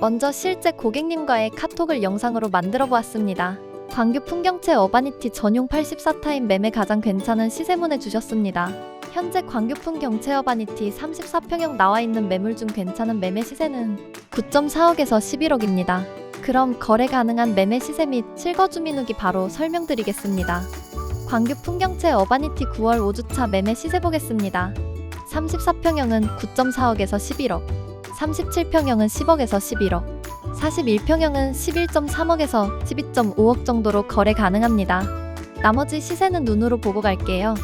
먼저 실제 고객님과의 카톡을 영상으로 만들어 보았습니다. 광교 풍경채 어바니티 전용 84타임 매매 가장 괜찮은 시세문에 주셨습니다. 현재 광교풍 경채 어바니티 34평형 나와 있는 매물 중 괜찮은 매매 시세는 9.4억에서 11억입니다. 그럼 거래 가능한 매매 시세 및 실거 주 민 후기 바로 설명드리겠습니다. 광교 풍 경채 어바니티 9월 5주차 매매 시세 보겠습니다. 34평형은 9.4억에서 11억, 37평형은 10억에서 11억, 41평형은 11.3억에서 12.5억 정도로 거래 가능합니다. 나머지 시세는 눈으로 보고 갈게요.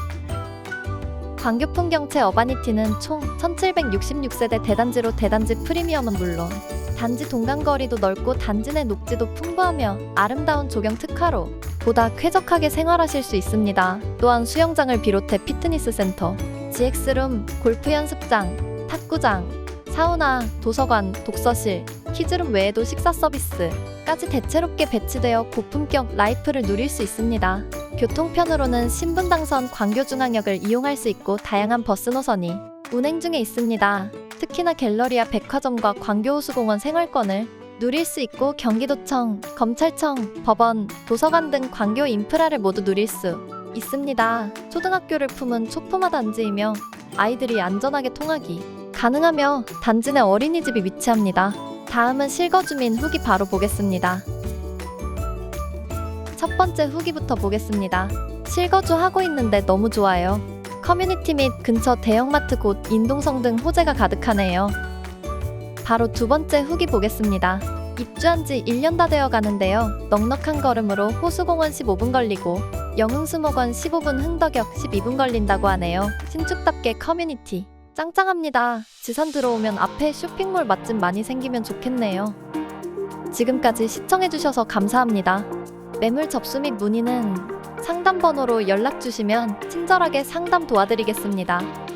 광교풍 경채 어바니티는 총 1766세대 대단지로 대단지 프리미엄은 물론 단지 동간거리도 넓고 단지 내 녹지도 풍부하며 아름다운 조경 특화로 보다 쾌적하게 생활하실 수 있습니다. 또한 수영장을 비롯해 피트니스 센터, GX룸, 골프 연습장, 탁구장, 사우나, 도서관, 독서실, 키즈룸 외에도 식사 서비스까지 대체롭게 배치되어 고품격 라이프를 누릴 수 있습니다. 교통편으로는 신분당선 광교중앙역을 이용할 수 있고 다양한 버스 노선이 운행 중에 있습니다. 특히나 갤러리아 백화점과 광교호수공원 생활권을 누릴 수 있고 경기도청, 검찰청, 법원, 도서관 등 광교 인프라를 모두 누릴 수 있습니다. 초등학교를 품은 초품화 단지이며 아이들이 안전하게 통하기 가능하며 단지 내 어린이집이 위치합니다. 다음은 실거주민 후기 바로 보겠습니다. 첫 번째 후기부터 보겠습니다. 실거주 하고 있는데 너무 좋아요. 커뮤니티 및 근처 대형마트 곳 인동성 등 호재가 가득하네요. 바로 두 번째 후기 보겠습니다. 입주한 지 1년 다 되어 가는데요. 넉넉한 걸음으로 호수공원 15분 걸리고 영흥수목원 15분 흥덕역 12분 걸린다고 하네요. 신축답게 커뮤니티. 짱짱합니다. 지산 들어오면 앞에 쇼핑몰 맛집 많이 생기면 좋겠네요. 지금까지 시청해주셔서 감사합니다. 매물 접수 및 문의는 상담 번호로 연락 주시면 친절하게 상담 도와드리겠습니다.